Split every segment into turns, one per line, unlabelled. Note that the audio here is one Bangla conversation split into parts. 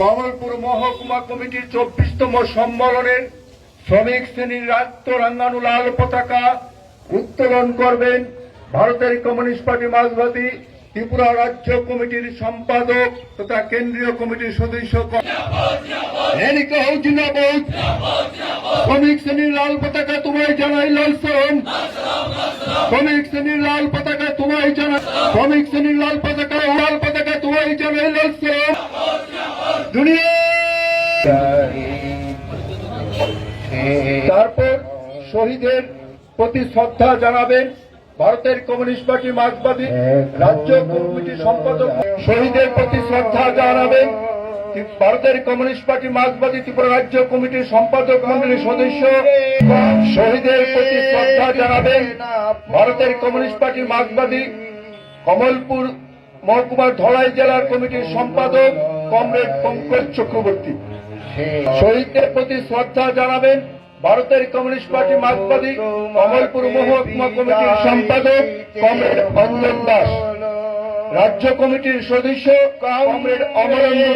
কমলপুর মহকুমা কমিটির চব্বিশতম সম্মেলনের শ্রমিক শ্রেণির রাষ্ট্র রাঙ্গানু লাল পতাকা উত্তোলন করবেন ভারতের কমিউনিস্ট পার্টি মার্ক্সবাদী ত্রিপুরা রাজ্য কমিটির সম্পাদক তথা কেন্দ্রীয় কমিটির সদস্য শ্রমিক শ্রেণির লাল পতাকা তোমায় জানাই লাল সালাম। শ্রমিক শ্রেণির লাল পতাকা তোমায় জানা শ্রমিক শ্রেণির লাল পতাকা লাল পতাকা তোমায় জানাই লাল দুনিয়া তারপর শহীদের প্রতি শ্রদ্ধা জানাবেন ভারতের কমিউনিস্ট পার্টি মার্ক্সবাদী রাজ্য কমিটির সম্পাদক। শহীদের প্রতি শ্রদ্ধা জানাবেন ভারতের কমিউনিস্ট পার্টি মার্ক্সবাদী ত্রিপুরা রাজ্য কমিটির সম্পাদক মন্ডলীর সদস্য। শহীদের প্রতি শ্রদ্ধা জানাবেন ভারতের কমিউনিস্ট পার্টি মার্ক্সবাদী কমলপুর মহকুমার ধলাই জেলার কমিটির সম্পাদক। কমরেড পঙ্কজ চক্রবর্তী। শহীদদের প্রতি শ্রদ্ধা জানাবেন ভারতের কমিউনিস্ট পার্টি মার্ক্সবাদী কমলপুর মহকুমা কমিটির সম্পাদক কমরেড অঞ্জন দাস। রাজ্য কমিটির সদস্য কমরেড অমরেন্দ্র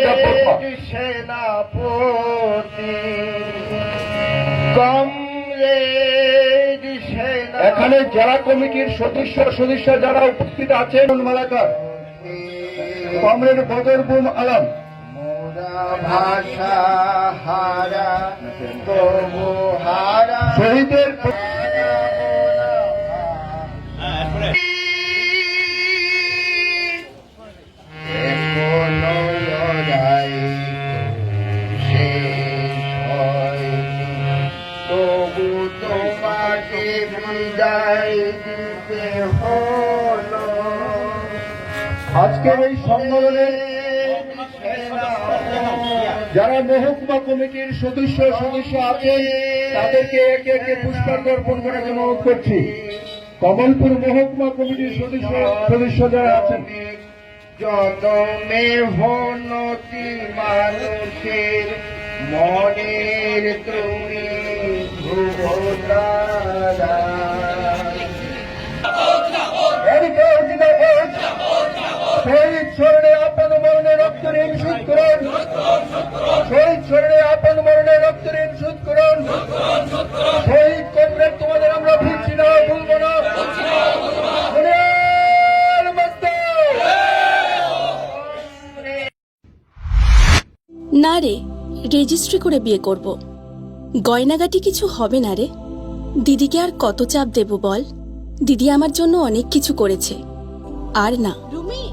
এখানে জেলা কমিটির সদস্য সদস্য যারা উপস্থিত আছেন মালাকার কমরেড বদরবুম আলম।
মোরা ভাষা হারা তবু হারা।
শহীদের আজকের এই সম্মেলনে যারা মহকুমা কমিটির সদস্য সদস্য আছেন তাদেরকে একে একে পুষ্পার্ঘ অর্পণ করার জন্য অনুরোধ করছি। কমলপুর মহকুমা কমিটির সদস্য সদস্য যারা আছেন।
যত মেহনতি মানুষের মনের তুমি ধ্রুবতারা
ঋণ শোধ করুন। শহীদ স্মরণে আপন মরণে রক্ত ঋণ শোধ করুন। শহীদ কমরেড তোমাদের আমরা ভুলছি না ভুলবো না।
না রে রেজিস্ট্রি করে বিয়ে করব। গয়নাগাটি কিছু হবে না রে। দিদিকে আর কত চাপ দেব বল? দিদি আমার জন্য অনেক কিছু করেছে। আর না।
রুমি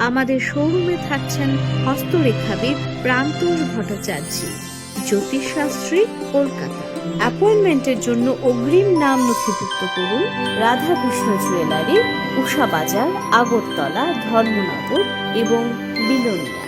আমাদের শোরুমে থাকছেন হস্তরেখাবিদ প্রান্তর ভট্টাচার্য, জ্যোতিষশাস্ত্রী কলকাতা। অ্যাপয়েন্টমেন্টের জন্য অগ্রিম নাম নথিভুক্ত করুন রাধাকৃষ্ণ জুয়েলারি, উষা বাজার, আগরতলা, ধর্মনগর এবং বিলোনিয়া।